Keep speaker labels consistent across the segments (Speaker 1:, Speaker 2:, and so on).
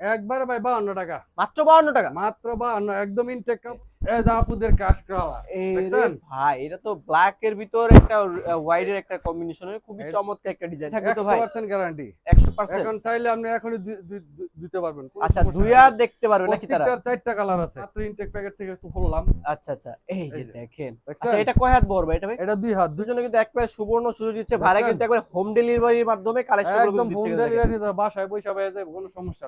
Speaker 1: একবারে ভাই বাউন্ন টাকা।
Speaker 2: মাত্র বাউন্ন টাকা?
Speaker 1: মাত্র বাউন্ন একদম ইনটেক কাপ এই যে আপুদের কাশ করা।
Speaker 2: এই
Speaker 1: দেখছেন?
Speaker 2: ভাই এটা তো ব্ল্যাক এর ভিতর একটা হোয়াইট এর একটা কম্বিনেশনের খুবই চমৎকার একটা ডিজাইন থাকবে তো
Speaker 1: একশো
Speaker 2: ভাই
Speaker 1: পার্সেন্ট গ্যারান্টি এখন চাইলে আপনি এখনই দিতে পারবেন।
Speaker 2: আচ্ছা দুইয়া দেখতে পারবে নাকি তারা?
Speaker 1: চারটা কালার আছে। মাত্র ইনটেক প্যাকেট থেকে একটু খুললাম।
Speaker 2: আচ্ছা আচ্ছা। এই যে দেখেন। আচ্ছা এটা কয় হাত বড় ভাই এটা ভাই?
Speaker 1: এটা দুই হাত।
Speaker 2: দুজনে কিন্তু একবারে সুবর্ণ সুযোগ দিচ্ছে। ভাড়া কিন্তু একবার হোম ডেলিভারির মাধ্যমে কালেকশন
Speaker 1: একদম
Speaker 2: দিচ্ছে
Speaker 1: হোম ডেলিভারি বাসায় পয়সা পেয়ে কোনো সমস্যা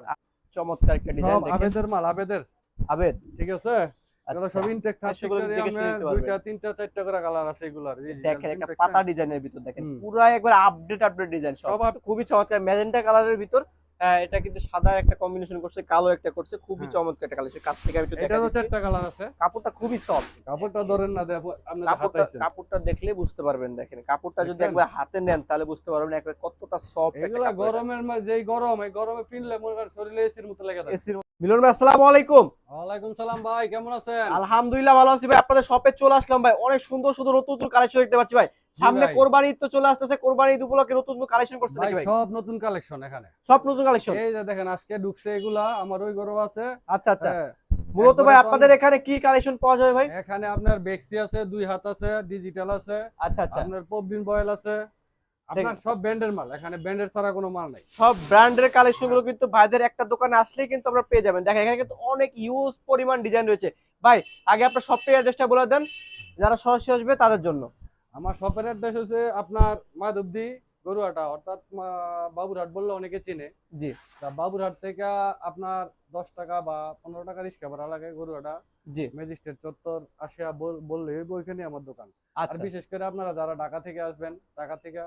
Speaker 2: চমৎকার একটা ডিজাইন দেখেন।
Speaker 1: আবেদের মাল আবেদের।
Speaker 2: আবেদ।
Speaker 1: ঠিক আছে?
Speaker 2: আচ্ছা
Speaker 1: সব ইনটেক
Speaker 2: সেগুলো দেখে শুনে নিতে পারবেন।
Speaker 1: দুইটা তিনটা চারটা করে কালার আছে এগুলার
Speaker 2: দেখেন একটা পাতা ডিজাইনের ভিতর দেখেন। পুরো একবার আপডেট আপডেট ডিজাইন সব।
Speaker 1: সব up-
Speaker 2: কিন্তু খুবই চমৎকার। ম্যাজেন্টা কালারের ভিতর এটা কিন্তু সাদা একটা কম্বিনেশন করছে কালো একটা করছে খুবই
Speaker 1: হ্যাঁ।
Speaker 2: চমৎকার একটা কালেকশন কাছ থেকে আমি একটু দেখা
Speaker 1: এটারও চারটা কালার আছে।
Speaker 2: কাপড়টা খুবই সফট
Speaker 1: কাপড়টা ধরেন না দেখো আপনি
Speaker 2: কাপড়টা
Speaker 1: হাতাইছেন
Speaker 2: কাপড়টা দেখলে বুঝতে পারবেন দেখেন। কাপড়টা যদি একবার হাতে নেন তাহলে বুঝতে পারবেন একবার কতটা সফট
Speaker 1: এগুলা গরমের যেই গরম এই গরমে পিনলে মনে করেন শরীরে এসির মতো লেগে
Speaker 2: এসির মিলন ভাই আসসালামু আলাইকুম।
Speaker 1: ওয়ালাইকুম সালাম ভাই কেমন আছেন?
Speaker 2: আলহামদুলিল্লাহ ভালো আছি ভাই আপনাদের শপে চলে আসলাম ভাই। অনেক সুন্দর সুন্দর নতুন নতুন কালেকশন দেখতে পাচ্ছি ভাই। সামনে। কোরবানি ঈদ তো চলে আসতেছে কোরবানি ঈদ উপলক্ষে নতুন নতুন কালেকশন করছে নাকি ভাই।
Speaker 1: সব নতুন কালেকশন এখানে।
Speaker 2: সব নতুন কালেকশন
Speaker 1: এই যে দেখেন আজকে ঢুকছে এগুলা আমার ওই গরম আছে।
Speaker 2: আচ্ছা আচ্ছা।
Speaker 1: হ্যাঁ,
Speaker 2: মূলত ভাই আপনাদের এখানে কি কালেকশন পাওয়া যাবে ভাই?
Speaker 1: এখানে আপনার বেক্সি আছে দুই হাত আছে ডিজিটাল আছে।
Speaker 2: আচ্ছা আচ্ছা।
Speaker 1: আপনার পববিন বয়েল আছে। আপনার সব ব্র্যান্ডের মাল এখানে ব্র্যান্ডের ছাড়া কোনো মাল নাই।
Speaker 2: সব ব্র্যান্ডের কালেকশনগুলো কিন্তু ভাইদের একটা দোকানে আসলেই কিন্তু আমরা পেয়ে যাবেন। দেখেন এখানে কিন্তু অনেক ইউজ পরিমাণ ডিজাইন রয়েছে। ভাই আগে আপনার শপের অ্যাড্রেসটা বলে দেন যারা সরাসরি আসবে তাদের জন্য।
Speaker 1: আমার শপের অ্যাড্রেস হচ্ছে আপনার মাধবদি গরুয়াটা অর্থাৎ বাবুরহাট বললে অনেকে চিনে।
Speaker 2: জি।
Speaker 1: তা বাবুরহাট থেকে আপনার দশ টাকা বা পনেরো টাকা রিক্সা ভাড়া লাগে গরুয়াটা।
Speaker 2: জি।
Speaker 1: ম্যাজিস্ট্রেট চত্বর আসিয়া বল- বললে ওইখানে আমার দোকান। আর
Speaker 2: আচ্ছা।
Speaker 1: বিশেষ করে আপনারা যারা ঢাকা থেকে আসবেন ঢাকা থেকে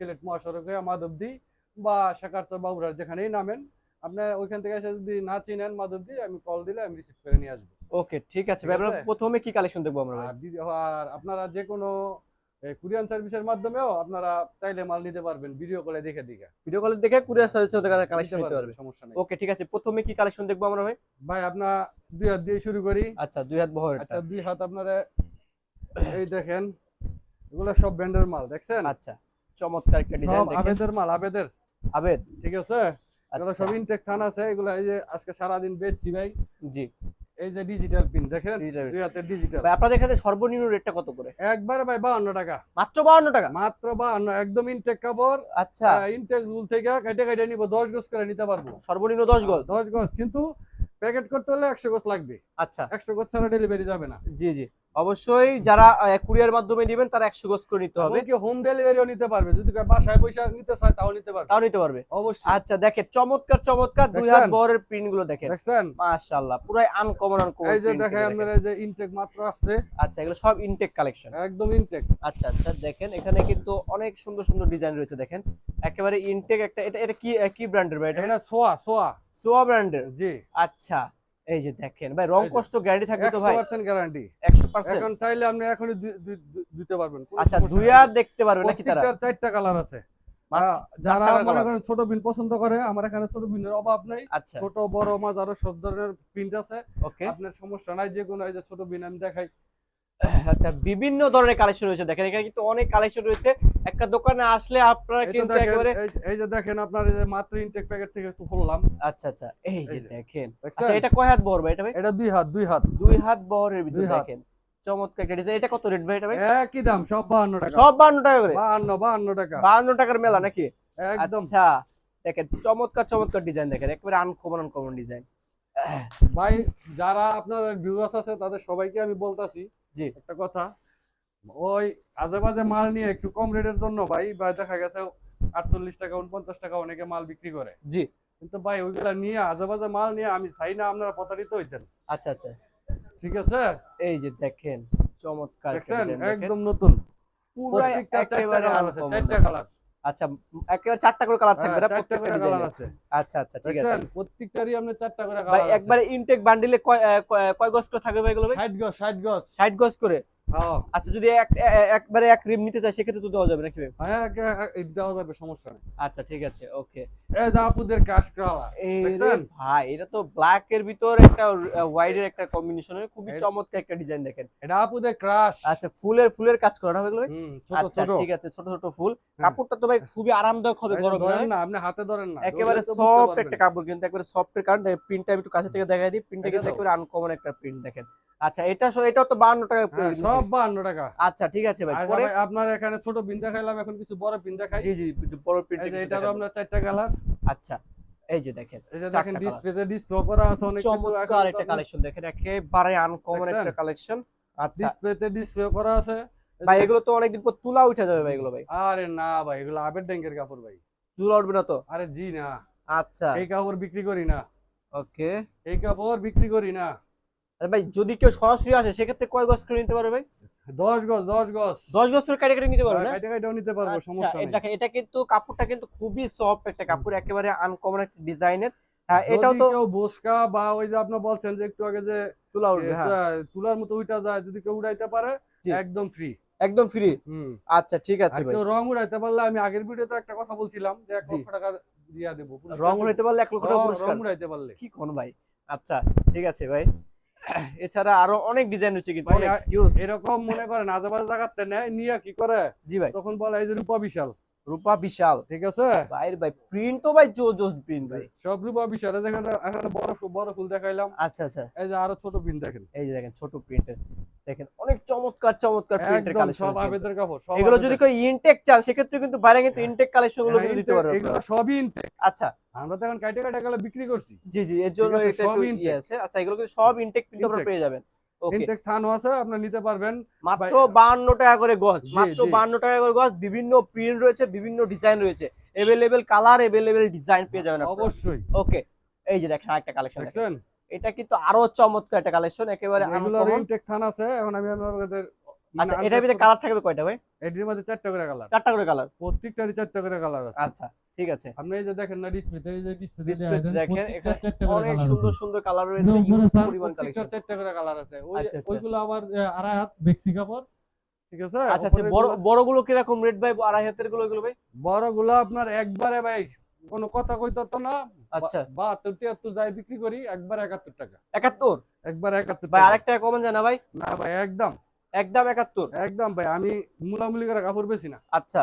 Speaker 1: সিলেট মহাসড়কে মাধবদি বা শেখারচর বাবুরহাট যেখানেই নামেন আপনার ওইখান থেকে এসে যদি না চিনেন মাধবদি আমি কল দিলে আমি রিসিভ করে নিয়ে আসব।
Speaker 2: ওকে ঠিক আছে ভাই আমরা প্রথমে কি কালেকশন দেখব আমরা ভাই?
Speaker 1: আর আপনারা যে কোনো কুরিয়ান সার্ভিসের মাধ্যমেও আপনারা চাইলে মাল নিতে পারবেন ভিডিও কলে দেখে দেখে
Speaker 2: ভিডিও কলে দেখে কুরিয়ার সার্ভিসে কালেকশন
Speaker 1: নিতে
Speaker 2: পারবে
Speaker 1: সমস্যা নেই।
Speaker 2: ওকে ঠিক আছে প্রথমে কি কালেকশন দেখব আমরা ভাই?
Speaker 1: ভাই আপনার দুই হাত দিয়ে শুরু করি।
Speaker 2: আচ্ছা দুই হাত বহর
Speaker 1: আচ্ছা দুই হাত আপনারা এই দেখেন এগুলো সব ব্র্যান্ডের মাল দেখছেন?
Speaker 2: আচ্ছা। চমৎকার একটা ডিজাইন দেখেন।
Speaker 1: আবেদের মাল আবেদের।
Speaker 2: আবেদ।
Speaker 1: ঠিক আছে? এগুলো
Speaker 2: আচ্ছা।
Speaker 1: সব ইনটেক থান আছে এগুলো এই যে আজকে সারাদিন বেচছি ভাই।
Speaker 2: জি।
Speaker 1: এই যে ডিজিটাল পিন দেখেন? দুই হাতের ডিজিটাল
Speaker 2: ভাই আপনাদের এখানে সর্বনিম্ন রেটটা কত করে?
Speaker 1: একবারে ভাই বাহান্ন টাকা।
Speaker 2: মাত্র বাউন্ন টাকা?
Speaker 1: মাত্র বাহান্ন একদম ইনটেক কাপড়।
Speaker 2: আচ্ছা।
Speaker 1: ইনটেক রুল থেকে কেটে কেটে নিব দশ গজ করে নিতে পারব।
Speaker 2: সর্বনিম্ন দশ গজ?
Speaker 1: দশ গজ কিন্তু প্যাকেট করতে হলে একশো গজ লাগবে।
Speaker 2: আচ্ছা।
Speaker 1: একশো গজ ছাড়া ডেলিভারি যাবে না।
Speaker 2: জি জি। অবশ্যই যারা কুরিয়ার মাধ্যমে নেবেন তারা একশো গজ করে নিতে হবে।
Speaker 1: হোম ডেলিভারিও নিতে পারবে। যদি বাসায় পয়সা নিতে চায় তাও নিতে পারবে।
Speaker 2: তাও নিতে পারবে।
Speaker 1: অবশ্যই।
Speaker 2: আচ্ছা দেখেন চমৎকার চমৎকার দুই হাত? বহরের প্রিন্টগুলো দেখেন।
Speaker 1: দেখছেন?
Speaker 2: মাশাআল্লাহ পুরাই আনকমন আনকমন
Speaker 1: এই যে দেখেন আপনার এই যে ইনটেক মাত্র আছে
Speaker 2: আচ্ছা এগুলো সব ইনটেক কালেকশন
Speaker 1: একদম ইনটেক
Speaker 2: আচ্ছা আচ্ছা দেখেন এখানে কিন্তু অনেক সুন্দর সুন্দর ডিজাইন রয়েছে দেখেন। একেবারে ইনটেক একটা এটা এটা কি কি ব্র্যান্ডের ভাই এটা?
Speaker 1: এটা সোয়া সোয়া।
Speaker 2: সোয়া ব্র্যান্ডের
Speaker 1: জি।
Speaker 2: আচ্ছা এই যে দেখেন ভাই রং কষ্ট গ্যারান্টি থাকবে তো ভাই।
Speaker 1: 100% গ্যারান্টি
Speaker 2: একশো পার্সেন্ট
Speaker 1: এখন চাইলে আপনি দি- দিতে পারবেন।
Speaker 2: আচ্ছা দুইয়া দেখতে পারবেন নাকি তারা?
Speaker 1: চারটা কালার আছে। যারা মনে করেন ছোট বিন পছন্দ করে আমার এখানে ছোট বিনের অভাব নেই।
Speaker 2: আচ্ছা।
Speaker 1: ছোট বড় মাঝ আরও সব ধরনের প্রিন্ট আছে।
Speaker 2: ওকে
Speaker 1: আপনার সমস্যা নাই যে কোনো এই যে ছোট বিন আমি দেখাই।
Speaker 2: আচ্ছা বিভিন্ন ধরনের কালেকশন রয়েছে। দেখেন এখানে কিন্তু অনেক কালেকশন রয়েছে। একটা দোকানে আসলে আপনারা কিন্তু একেবারে
Speaker 1: এই- যে দেখেন আপনার এই যে মাত্র ইনটেক প্যাকেট থেকে একটু খুললাম।
Speaker 2: আচ্ছা আচ্ছা এই যে দেখেন। আচ্ছা এটা কয় হাত বহর ভাই এটা ভাই?
Speaker 1: এটা দুই হাত দুই হাত।
Speaker 2: দুই হাত বহরের ভিতর দেখেন। চমৎকার একটা ডিজাইন এটা কত রেট ভাই এটা ভাই?
Speaker 1: একই দাম সব বাহান্ন টাকা।
Speaker 2: সব বান্ন টাকা করে?
Speaker 1: বাহান্ন বাহান্ন টাকা।
Speaker 2: বান্ন টাকার মেলা নাকি?
Speaker 1: একদম।
Speaker 2: আচ্ছা দেখেন চমৎকার চমৎকার ডিজাইন দেখেন। একেবারে আনকমন আনকমন ডিজাইন
Speaker 1: ভাই যারা আপনার ভিউয়ার্স আছে তাদের সবাইকে আমি বলতাছি
Speaker 2: জি।
Speaker 1: একটা কথা ওই আজেবাজে মাল নিয়ে একটু কম রেটের জন্য ভাই ভাই দেখা গেছে আটচল্লিশ টাকা উনপঞ্চাশ টাকা অনেকে মাল বিক্রি করে।
Speaker 2: জি।
Speaker 1: কিন্তু ভাই ওইগুলা নিয়ে আজে বাজে মাল নিয়ে আমি চাই না আপনারা প্রতারিত হইতেন।
Speaker 2: আচ্ছা আচ্ছা।
Speaker 1: ঠিক আছে?
Speaker 2: এই যে দেখেন চমৎকার
Speaker 1: একদম নতুন। পুরো
Speaker 2: একটা
Speaker 1: কালার।
Speaker 2: আচ্ছা একেবারে চারটা করে কালার থাকবে
Speaker 1: চারটা করে কালার আছে।
Speaker 2: আচ্ছা আচ্ছা ঠিক আছে।
Speaker 1: প্রত্যেকটারই আপনি চারটা করে কালার আছে।
Speaker 2: একবারে ইনটেক বান্ডিলে কয় কয়- গজ করে থাকবে ভাই এগুলো ভাই?
Speaker 1: 60 গজ 60 গজ।
Speaker 2: 60 গজ করে?
Speaker 1: হ্যাঁ
Speaker 2: আচ্ছা যদি একবারে এক রিম নিতে চাই সেক্ষেত্রে তো দেওয়া যাবে নাকি
Speaker 1: হ্যাঁ দেওয়া যাবে সমস্যা নেই।
Speaker 2: আচ্ছা ঠিক আছে ওকে।
Speaker 1: এই যে কাশ কালা
Speaker 2: এই রে
Speaker 1: দেখছেন?
Speaker 2: ভাই এটা তো ব্ল্যাক এর ভিতর একটা হোয়াইট এর একটা কম্বিনেশন খুবই চমৎকার একটা ডিজাইন দেখেন।
Speaker 1: এটা আপুদের ক্রাশ
Speaker 2: আচ্ছা ফুলের ফুলের কাজ করা হবে এগুলো
Speaker 1: ছোট
Speaker 2: আচ্ছা
Speaker 1: ছোট।
Speaker 2: ঠিক আছে ছোট ছোট ফুল। কাপড়টা তো ভাই খুবই আরামদায়ক হবে গরমে। না?
Speaker 1: আপনি হাতে ধরেন না
Speaker 2: একেবারে সফট একটা কাপড় কিন্তু একেবারে সফট এর কারণ প্রিন্টটা আমি একটু কাছে থেকে দেখাই দিই। প্রিন্টটা কিন্তু। একেবারে আনকমন একটা প্রিন্ট দেখেন। আচ্ছা এটা এটাও তো 52 টাকা
Speaker 1: হ্যাঁ, সব বাহান্ন টাকা।
Speaker 2: আচ্ছা ঠিক আছে ভাই পরে?
Speaker 1: আপনার এখানে ছোট পিন দেখাইলাম এখন কিছু বড় দেখাই
Speaker 2: জি জি বড় প্রিন্ট
Speaker 1: এটারও আপনার চারটা কালার
Speaker 2: আচ্ছা এই যে দেখেন
Speaker 1: এই যে
Speaker 2: চারটা
Speaker 1: দেখেন ডিসপ্লেতে ডিসপ্লে করা আছে অনেক
Speaker 2: চমৎকার একটা কালেকশন দেখেন একেবারে আনকমন একটা কালেকশন আচ্ছা।
Speaker 1: ডিসপ্লেতে ডিসপ্লে করা আছে।
Speaker 2: ভাই এগুলো তো অনেকদিন পর তুলা উঠে যাবে ভাই এগুলো ভাই।
Speaker 1: আরে না ভাই এগুলো আবের ড্যাঙ্গের কাপড় ভাই।
Speaker 2: তুলা উঠবে না তো?
Speaker 1: আরে জি না।
Speaker 2: আচ্ছা।
Speaker 1: এই কাপড় বিক্রি করি না।
Speaker 2: ওকে।
Speaker 1: এই কাপড় বিক্রি করি না।
Speaker 2: ভাই যদি কেউ সরাসরি আসে সেক্ষেত্রে কয় গজ করে নিতে পারবে ভাই?
Speaker 1: দশ গজ দশ গজ।
Speaker 2: দশ গজ করে কাটে কাটে নিতে পারবে না?
Speaker 1: নিতে পারব
Speaker 2: আচ্ছা
Speaker 1: সমস্যা
Speaker 2: এটা এটা কিন্তু কাপড়টা কিন্তু খুবই সফট একটা কাপড় একেবারে আনকমন একটা ডিজাইনের। হ্যাঁ এটাও তো
Speaker 1: বসকা বা ওই যে আপনি বলছেন যে একটু আগে যে
Speaker 2: তুলা উঠবে হ্যাঁ।
Speaker 1: তুলার মতো উইটা যায় যদি কেউ উড়াইতে পারে একদম ফ্রি
Speaker 2: একদম ফ্রি আচ্ছা ঠিক আছে
Speaker 1: আর
Speaker 2: ভাই।
Speaker 1: কেউ রং উড়াইতে পারলে আমি আগের ভিডিওতে একটা কথা বলছিলাম যে লক্ষ টাকা দিয়া দেবো
Speaker 2: রং। হইতে পারলে লক্ষ টাকা পুরস্কার।
Speaker 1: রং উড়াইতে পারলে।
Speaker 2: কি কোন ভাই? আচ্ছা ঠিক আছে ভাই। এছাড়া আরও অনেক ডিজাইন হচ্ছে কিন্তু
Speaker 1: এরকম মনে করেন আজাবাজ জায়গাতে নেয় নিয়ে কি করে?
Speaker 2: জি ভাই।
Speaker 1: তখন বলে এই যে রূপা বিশাল।
Speaker 2: রূপা বিশাল
Speaker 1: ঠিক আছে?
Speaker 2: ভাইয়ের ভাই প্রিন্ট তো ভাই জো জোস প্রিন্ট ভাই।
Speaker 1: সব রূপা বিশাল দেখেন এখানে বড় বড় ফুল দেখাইলাম।
Speaker 2: আচ্ছা আচ্ছা।
Speaker 1: এই যে আরও ছোট পিন দেখেন।
Speaker 2: এই যে দেখেন ছোট প্রিন্টের দেখেন অনেক চমৎকার চমৎকার প্রিন্টের কালেকশন
Speaker 1: সব আবেদের কাপড় সব
Speaker 2: এগুলো যদি কেউ ইনটেক চান সেক্ষেত্রে কিন্তু বাইরে কিন্তু
Speaker 1: হ্যাঁ।
Speaker 2: ইনটেক কালেকশনগুলো
Speaker 1: হ্যাঁ,
Speaker 2: কিন্তু দিতে পারবে
Speaker 1: এগুলো। সবই intake।
Speaker 2: আচ্ছা।
Speaker 1: আমরা তো এখন কাইটে কাইটে গেলে বিক্রি করছি।
Speaker 2: জি জি এর জন্য এটা একটু
Speaker 1: সব
Speaker 2: ইয়ে আছে। আচ্ছা এগুলো কিন্তু সব ইনটেক কিন্তু আপনারা পেয়ে যাবেন।
Speaker 1: ইনটেক থানও আছে আপনি নিতে পারবেন।
Speaker 2: মাত্র
Speaker 1: ভাই-
Speaker 2: 52 টাকা করে গজ মাত্র 52 টাকা করে গজ বিভিন্ন প্রিন্ট রয়েছে বিভিন্ন ডিজাইন রয়েছে। এভেলেবেল কালার এভেলেবেল ডিজাইন পেয়ে যাবেন আপনারা।
Speaker 1: অবশ্যই।
Speaker 2: ওকে এই যে দেখেন আরেকটা কালেকশন দেখেন। এটা কিন্তু আরও চমৎকার একটা কালেকশন একেবারে আনকমন
Speaker 1: ইনটেক থান আছে এখন আমি আপনাদের
Speaker 2: আচ্ছা এটার ভিতরে কালার থাকবে কয়টা ভাই?
Speaker 1: এটির মধ্যে চারটা করে কালার
Speaker 2: চারটা করে কালার
Speaker 1: প্রত্যেকটারই চারটা করে কালার আছে।
Speaker 2: আচ্ছা। ঠিক আছে।
Speaker 1: আপনি এই যে দেখেন না ডিসপ্লেতে এই যে ডিসপ্লেতে
Speaker 2: দেখেন এখানে অনেক সুন্দর সুন্দর কালার রয়েছে ইউজ পরিমাণ কালেকশন
Speaker 1: চারটা করে কালার আছে।
Speaker 2: আচ্ছা, আচ্ছা।
Speaker 1: ওইগুলো আবার
Speaker 3: আড়াই হাত বেক্সি কাপড়
Speaker 1: ঠিক আছে?
Speaker 2: আচ্ছা আচ্ছা বড়
Speaker 1: গুলো-
Speaker 2: কীরকম রেট ভাই? আড়াই হাতেরগুলো এগুলো ভাই?
Speaker 1: আপনার একবারে ভাই কোনো কথা কইতো তো না।
Speaker 2: আচ্ছা।
Speaker 1: বাহাত্তর তিয়াত্তর যাই বিক্রি করি একবার একাত্তর টাকা।
Speaker 2: একাত্তর?
Speaker 1: একবার একাত্তর
Speaker 2: ভাই আরেকটা কমন যায় না ভাই?
Speaker 1: না ভাই একদম।
Speaker 2: একদম একাত্তর।
Speaker 1: একদম ভাই আমি মুলামুলি করে কাপড় বেশি না।
Speaker 2: আচ্ছা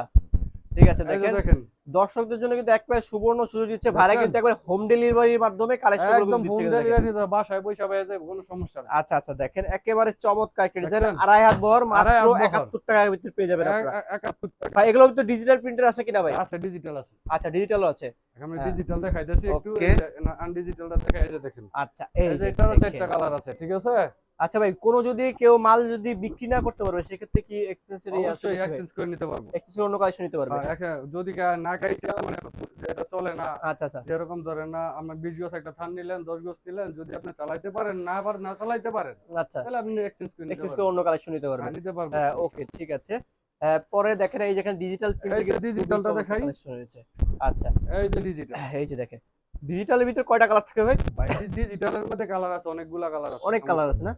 Speaker 2: ঠিক আছে দেখেন।
Speaker 1: দেখেন।
Speaker 2: দর্শকদের জন্য কিন্তু একবারে সুবর্ণ সুযোগ দিচ্ছে। ভাড়া কিন্তু একবার হোম ডেলিভারির মাধ্যমে কালেকশন
Speaker 1: একদম
Speaker 2: দিচ্ছে
Speaker 1: হোম
Speaker 2: কিন্তু দেখেন।
Speaker 1: ডেলিভারি তো বাসায় পয়সা পেয়ে যাবে কোনো সমস্যা নেই
Speaker 2: আচ্ছা আচ্ছা দেখেন একেবারে চমৎকার একটা ডিজাইন আড়াই হাত বহর মাত্র
Speaker 1: হাত বহর।
Speaker 2: একাত্তর টাকার ভিতরে পেয়ে যাবেন আপনারা।
Speaker 1: এক- একাত্তর টাকা।
Speaker 2: ভাই এগুলো তো ডিজিটাল প্রিন্টার আছে কিনা ভাই?
Speaker 1: আছে ডিজিটাল আছে।
Speaker 2: আচ্ছা ডিজিটালও আছে।
Speaker 1: আমি
Speaker 2: হ্যাঁ।
Speaker 1: ডিজিটাল দেখাইতেছি একটু. আনডিজিটালটা দেখাই দেখেন।
Speaker 2: আচ্ছা এই
Speaker 1: যে এটারও
Speaker 2: দেখেন।
Speaker 1: চারটা কালার আছে ঠিক আছে?
Speaker 2: আচ্ছা ভাই কোনো যদি কেউ মাল যদি বিক্রি না করতে পারবে সেক্ষেত্রে কি এক্সচেঞ্জের আছে
Speaker 1: এক্সচেঞ্জ করে নিতে পারবে।
Speaker 2: এক্সচেঞ্জ অন্য কালেকশন নিতে পারবে।
Speaker 1: যদি না খাইতে মানে এটা চলে না।
Speaker 2: আচ্ছা আচ্ছা
Speaker 1: যেরকম ধরেন না আপনার বিশ গজ একটা থান নিলেন দশ গজ নিলেন যদি আপনি চালাইতে পারেন না পার না চালাইতে পারেন
Speaker 2: আচ্ছা।
Speaker 1: তাহলে আপনি এক্সচেঞ্জ করে নিতে
Speaker 2: এক্সচেঞ্জ করে অন্য কালেকশন নিতে পারবে
Speaker 1: হ্যাঁ, নিতে পারবেন।
Speaker 2: হ্যাঁ ওকে ঠিক আছে। হ্যাঁ, পরে দেখেন এই যেখানে ডিজিটাল
Speaker 1: যে ডিজিটালটা দেখাই।
Speaker 2: আচ্ছা।
Speaker 1: এই যে ডিজিটাল
Speaker 2: এই যে দেখেন। ডিজিটালের ভিতরে কয়টা কালার থাকে ভাই?
Speaker 1: ভাই ডিজিটালের মধ্যে কালার আছে অনেকগুলা কালার আছে।
Speaker 2: অনেক কালার আছে না?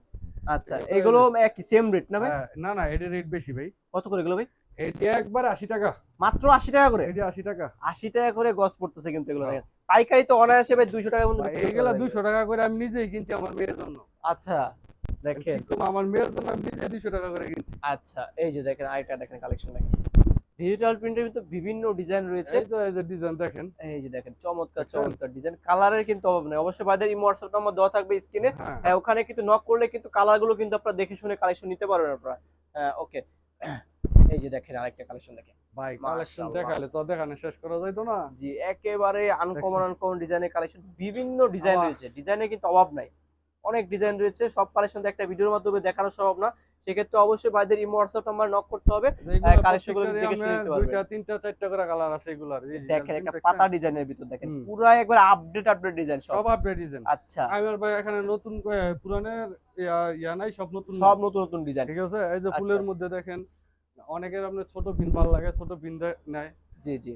Speaker 2: আচ্ছা এগুলো একই সেম রেট না ভাই?
Speaker 1: হ্যাঁ, না না এটা রেট বেশি ভাই।
Speaker 2: কত করে এগুলো ভাই?
Speaker 1: এটা একবার আশি টাকা।
Speaker 2: মাত্র আশি টাকা করে?
Speaker 1: এটা আশি টাকা।
Speaker 2: আশি টাকা করে গস পড়তেছে কিন্তু এগুলো। পাইকারি তো অনায়াসে ভাই দুইশো টাকার মধ্যে
Speaker 1: ভাই,
Speaker 2: বিক্রি করতে
Speaker 1: এইগুলা
Speaker 2: পারবে।
Speaker 1: দুশো টাকা করে আমি নিজেই কিনছি আমার মেয়ের জন্য।
Speaker 2: আচ্ছা দেখেন।
Speaker 1: আমার মেয়ের জন্য আমি নিজে দুশো টাকা করে কিনছি।
Speaker 2: আচ্ছা এই যে দেখেন আরেকটা দেখেন কালেকশন দেখেন। ডিজিটাল প্রিন্টের ভিতরে বিভিন্ন ডিজাইন রয়েছে।
Speaker 1: এই তো এই যে ডিজাইন দেখেন।
Speaker 2: এই যে দেখেন চমৎকার চমৎকার ডিজাইন কালারের কিন্তু অভাব নেই। অবশ্যই ভাইদের ইমো হোয়াটসঅ্যাপ নাম্বার দেওয়া থাকবে স্ক্রিনে
Speaker 1: হ্যাঁ।
Speaker 2: ওখানে কিন্তু নক করলে কিন্তু কালারগুলো কিন্তু আপনারা দেখে শুনে কালেকশন নিতে পারবেন আপনারা। ওকে এই যে দেখেন আরেকটা কালেকশন দেখেন।
Speaker 1: ভাই কালেকশন দেখালে তো দেখানো শেষ করা যাইতো না।
Speaker 2: জি একেবারে আনকমন? আনকমন ডিজাইনের কালেকশন বিভিন্ন ডিজাইন রয়েছে। ডিজাইনের কিন্তু অভাব নাই। অনেক ডিজাইন রয়েছে সব কালেকশন একটা ভিডিওর মাধ্যমে দেখানো সম্ভব না। সেক্ষেত্রে অবশ্যই ভাইদের ইমো হোয়াটসঅ্যাপ নাম্বার নক করতে হবে। দেখে শুনে নিতে পারবেন।
Speaker 1: দুইটা তিনটা চারটা করে কালার আছে এগুলার।
Speaker 2: দেখেন একটা পাতা ডিজাইনের ভিতর দেখেন। পুরো একবার আপডেট আপডেট ডিজাইন সব।
Speaker 1: আপডেট ডিজাইন
Speaker 2: আচ্ছা।
Speaker 1: আমার ভাই এখানে নতুন পুরানের ইয়া- নাই সব নতুন
Speaker 2: সব নতুন নতুন ডিজাইন
Speaker 1: ঠিক আছে? এই যে
Speaker 2: আচ্ছা।
Speaker 1: ফুলের মধ্যে দেখেন অনেকের আপনার ছোট পিন ভালো লাগে ছোট পিন নেয়।
Speaker 2: জি জি।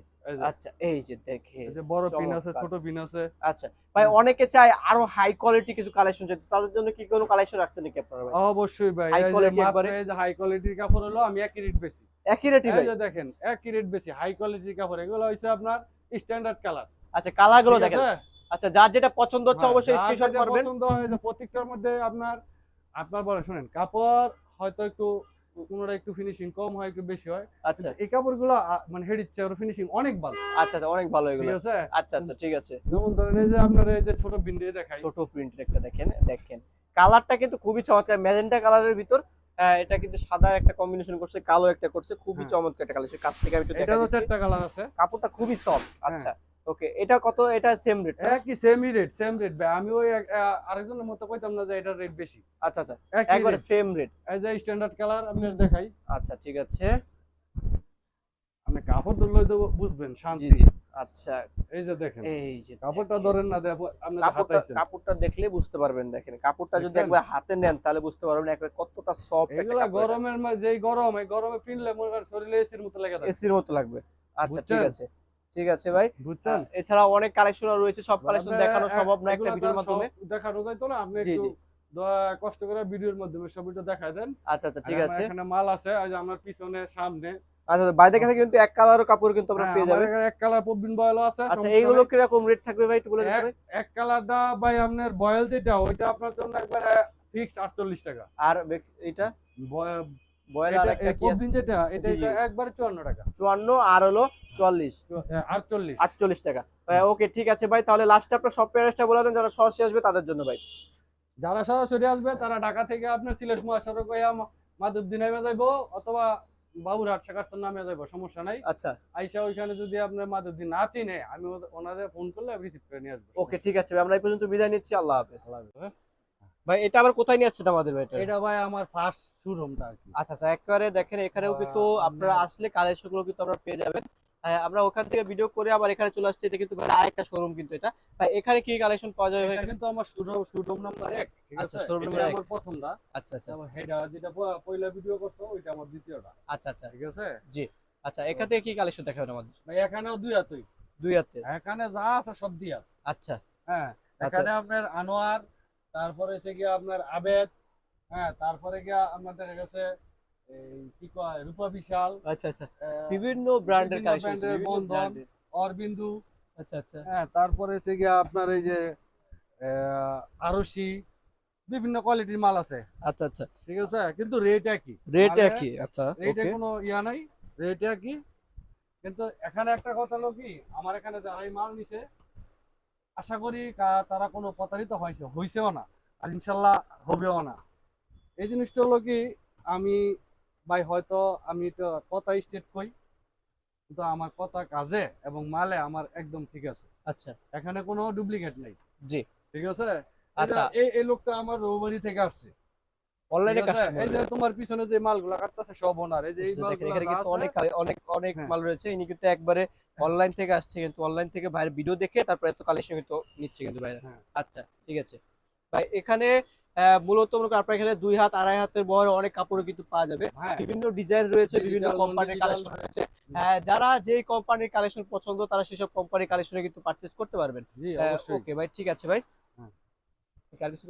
Speaker 2: আচ্ছা এই যে দেখে
Speaker 1: যে বড় পিন আছে ছোট পিন আছে।
Speaker 2: আচ্ছা ভাই অনেকে চায় আরও হাই কোয়ালিটি কিছু কালেকশন তাদের জন্য কি কোনো কালেকশন রাখছেন নাকি আপনারা ভাই?
Speaker 1: অবশ্যই ভাই
Speaker 2: একবারে?
Speaker 1: এই যে হাই কোয়ালিটির কাপড় হলো আমি একই রেট বেশি
Speaker 2: একই রেটই ভাই?
Speaker 1: এই যে দেখেন একই রেট বেশি হাই কোয়ালিটির কাপড়। এগুলো হইছে আপনার স্ট্যান্ডার্ড কালার
Speaker 2: আচ্ছা কালারগুলো দেখেন। আচ্ছা যার যেটা পছন্দ হচ্ছে অবশ্যই স্ক্রিনশট করবেন।
Speaker 1: পছন্দ হয় যে প্রত্যেকটার মধ্যে আপনার আপনার বলে শুনেন কাপড় হয়তো একটু কোনোটা একটু ফিনিশিং কম হয় একটু বেশি হয়।
Speaker 2: আচ্ছা।
Speaker 1: এই কাপড়গুলো মানে হেডির চেয়ে ফিনিশিং অনেক ভালো।
Speaker 2: আচ্ছা আচ্ছা অনেক ভালো
Speaker 1: ঠিক আছে?
Speaker 2: আচ্ছা আচ্ছা ঠিক আছে।
Speaker 1: যেমন ধরেন এই যে আপনার এই যে ছোট বিন্ডে দেখাই।
Speaker 2: ছোট প্রিন্টের একটা দেখেন দেখেন। কালারটা কিন্তু খুবই চমৎকার। ম্যাজেন্টা কালারের ভিতর এটা কিন্তু সাদা একটা কম্বিনেশন করছে কালো একটা করছে খুবই
Speaker 1: হ্যাঁ।
Speaker 2: চমৎকার একটা কালেকশন কাছ থেকে আমি একটু দেখা দিচ্ছি
Speaker 1: কালার আছে।
Speaker 2: কাপড়টা খুবই সফট
Speaker 1: হ্যাঁ।
Speaker 2: আচ্ছা। ওকে এটা কত? এটা সেম রেট
Speaker 1: একই সেমই রেট সেম রেট ভাই। আমি ওই আরেকজনের মতো কইতাম না যে এটার রেট বেশি।
Speaker 2: আচ্ছা আচ্ছা একবারে সেম রেট
Speaker 1: এই যে স্ট্যান্ডার্ড কালার আপনার দেখাই।
Speaker 2: আচ্ছা ঠিক আছে।
Speaker 1: আপনি কাপড় ধরলে তো বুঝবেন শান্তি।
Speaker 2: আচ্ছা।
Speaker 1: এই যে দেখেন
Speaker 2: এই যে
Speaker 1: কাপড়টা ধরেন না দেখো আপনি
Speaker 2: কাপড়টা
Speaker 1: হাতাইছেন।
Speaker 2: কাপড়টা দেখলে বুঝতে পারবেন দেখেন। কাপড়টা যদি একবার হাতে নেন তাহলে বুঝতে পারবেন একবার কতটা সফট
Speaker 1: এগুলা গরমের মধ্যে যেই গরম এই গরমে পিনলে মনে করেন শরীরে এসির মতো লেগে
Speaker 2: এসির মতো লাগবে। আচ্ছা ঠিক আছে। ঠিক আছে ভাই।
Speaker 1: বুঝছেন?
Speaker 2: এছাড়া অনেক কালেকশন রয়েছে সব কালেকশন দেখানো সম্ভব না একটা ভিডিওর মাধ্যমে।
Speaker 1: দেখানো যাইতো না? আপনি একটু কষ্ট করে ভিডিওর মাধ্যমে সবটা দেখায় দেন।
Speaker 2: আচ্ছা আচ্ছা ঠিক আছে।
Speaker 1: এখানে মাল আছে যে আমার পিছনে সামনে।
Speaker 2: আচ্ছা কাছে কিন্তু এক কাপড় কিন্তু আমরা
Speaker 1: হ্যাঁ,
Speaker 2: পেয়ে যাবেন।
Speaker 1: এক কালার পবিন বয়েল আছে
Speaker 2: আচ্ছা এইগুলো রেট থাকবে ভাই একটু বলে দিতে
Speaker 1: এক-
Speaker 2: হবে
Speaker 1: এক কালারটা ভাই আপনার বয়েল যেটা ওইটা আপনার জন্য একবারে ফিক্স 48 টাকা।
Speaker 2: আর
Speaker 1: এটা-
Speaker 2: আর একটা
Speaker 1: এই
Speaker 2: কি
Speaker 1: পবিন যেটা এটা
Speaker 2: জি, জি।
Speaker 1: এটা একবারে 54 টাকা।
Speaker 2: 54 আর হলো 44
Speaker 1: 48
Speaker 2: আটচল্লিশ টাকা। ওকে ঠিক আছে ভাই তাহলে লাস্টে আপনার সব প্যারেসটা বলে দেন যারা সরাসরি আসবে তাদের জন্য ভাই।
Speaker 1: যারা সরাসরি আসবে তারা ঢাকা থেকে আপনার সিলেট মহাসড়ক নামে যাইবো অথবা বাবুরহাট শেখারচর নামে যাইবো সমস্যা নাই।
Speaker 2: আচ্ছা।
Speaker 1: আইসা ওইখানে যদি আপনার মাধবদী না চিনে আমি ওনাদের ফোন করলে রিসিভ করে নিয়ে আসব।
Speaker 2: ওকে ঠিক আছে আমরা এই পর্যন্ত বিদায় নিচ্ছি আল্লাহ হাফেজ।
Speaker 1: হ্যাঁ।
Speaker 2: ভাই এটা আবার কোথায় নিয়ে আসছেন আমাদের ভাই? এটা?
Speaker 1: ভাই আমার ফার্স্ট শোরুমটা কি।
Speaker 2: আচ্ছা আচ্ছা একবারে দেখেন এখানেও কিন্তু আপনারা আসলে কালেকশনগুলো কিন্তু আপনারা পেয়ে যাবেন। আমরা ওখান থেকে ভিডিও করে আবার এখানে চলে আসছি এটা কিন্তু আরেকটা শোরুম কিন্তু এটা। এখানে কি কালেকশন পাওয়া যাবে
Speaker 1: এটা কিন্তু আমার শোরুম শোরুম নাম্বার এক ঠিক
Speaker 2: আচ্ছা,
Speaker 1: আছে?
Speaker 2: showroom
Speaker 1: এটা আমার প্রথমটা।
Speaker 2: আচ্ছা আচ্ছা।
Speaker 1: আমার হেডা যেটা পয়লা ভিডিও করছ ওইটা আমার দ্বিতীয়টা।
Speaker 2: আচ্ছা আচ্ছা।
Speaker 1: ঠিক আছে? জি।
Speaker 2: আচ্ছা এখান থেকে কি কালেকশন দেখাবেন আমাদের?
Speaker 1: ভাই এখানেও দুই হাতই
Speaker 2: দুই হাতে?
Speaker 1: এখানে যা আছে সব হাত
Speaker 2: আচ্ছা।
Speaker 1: হ্যাঁ
Speaker 2: আচ্ছা।
Speaker 1: এখানে আপনার আনোয়ার তারপরে হচ্ছে গিয়ে আপনার আবেদ হ্যাঁ তারপরে গিয়া আপনার দেখা গেছে কি কয় রূপা বিশাল।
Speaker 2: আচ্ছা আচ্ছা। বিভিন্ন ব্র্যান্ডের
Speaker 1: বন্ধন। অরবিন্দু।
Speaker 2: আচ্ছা আচ্ছা।
Speaker 1: হ্যাঁ তারপরে গিয়া আপনার এই যে আরশি বিভিন্ন কোয়ালিটির মাল আছে।
Speaker 2: আচ্ছা আচ্ছা।
Speaker 1: ঠিক আছে? কিন্তু রেট একই।
Speaker 2: রেট একই আচ্ছা
Speaker 1: রেটে কোনো ইয়া নাই রেট একই। কিন্তু এখানে একটা কথা হলো কি আমার এখানে যারা এই মাল নিছে আশা করি তারা কোনো প্রতারিত হয়েছে হয়েছেও না আর ইনশাল্লাহ হবেও না। এই জিনিসটা হলো কি আমি ভাই হয়তো আমি তো কথা স্টেট কই কিন্তু আমার কথা কাজে এবং মালে আমার একদম ঠিক আছে।
Speaker 2: আচ্ছা।
Speaker 1: এখানে কোনো ডুপ্লিকেট নেই।
Speaker 2: জি।
Speaker 1: ঠিক আছে?
Speaker 2: আচ্ছা।
Speaker 1: এই এই লোকটা আমার রৌবাড়ি থেকে আসছে।
Speaker 2: অনলাইনে কাস্টমার
Speaker 1: এই যে তোমার পিছনে যে মালগুলা কাটতেছে সব ওনার এই যে এই মালগুলা
Speaker 2: এখানে কিন্তু অনেক অনেক অনেক
Speaker 1: হ্যাঁ।
Speaker 2: মাল রয়েছে। ইনি কিন্তু একবারে অনলাইন থেকে আসছে কিন্তু অনলাইন থেকে ভাইয়ের ভিডিও দেখে তারপরে এত কালেকশন কিন্তু নিচ্ছে কিন্তু ভাই
Speaker 1: হ্যাঁ।
Speaker 2: আচ্ছা ঠিক আছে। ভাই এখানে মূলত মনে করেন আপনার এখানে দুই হাত আড়াই হাতের বড় অনেক কাপড় কিন্তু পাওয়া যাবে।
Speaker 1: হ্যাঁ।
Speaker 2: বিভিন্ন ডিজাইন রয়েছে বিভিন্ন কোম্পানির কালেকশন রয়েছে। হ্যাঁ, যারা যে কোম্পানির কালেকশন পছন্দ তারা সেসব কোম্পানির কালেকশনে কিন্তু পারচেস করতে পারবেন। ওকে ভাই ঠিক আছে ভাই।
Speaker 1: হ্যাঁ।
Speaker 2: আর কিছু